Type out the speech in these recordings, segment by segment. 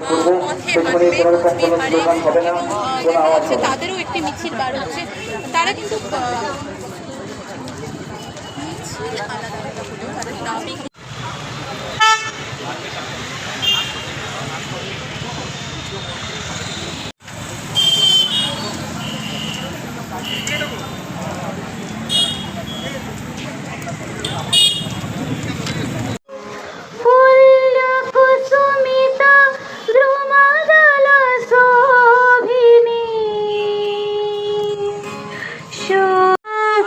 পথে হাঁটবে বসবে পারে এবং দেখা তাদেরও একটি মিছিল বার হচ্ছে। তারা কিন্তু মিছিল আলাদা আলাদা হলেও তাদের দাবি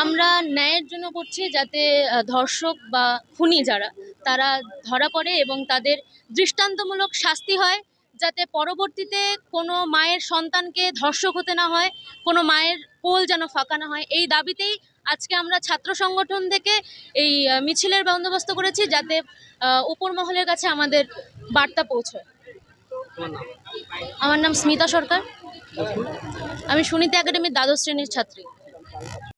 আমরা ন্যায়ের জন্য করছি যাতে ধর্ষক বা খুনি যারা তারা ধরা পড়ে এবং তাদের দৃষ্টান্তমূলক শাস্তি হয় যাতে পরবর্তীতে কোনো মায়ের সন্তানকে ধর্ষক হতে না হয় কোনো মায়ের কোল যেন ফাঁকা না হয়। এই দাবিতেই আজকে আমরা ছাত্র সংগঠন থেকে এই মিছিলের বন্দোবস্ত করেছি যাতে উপর মহলের কাছে আমাদের বার্তা পৌঁছয়। আমার নাম স্মিতা সরকার। আমি সুনীতা একাডেমির দ্বাদশ শ্রেণির ছাত্রী।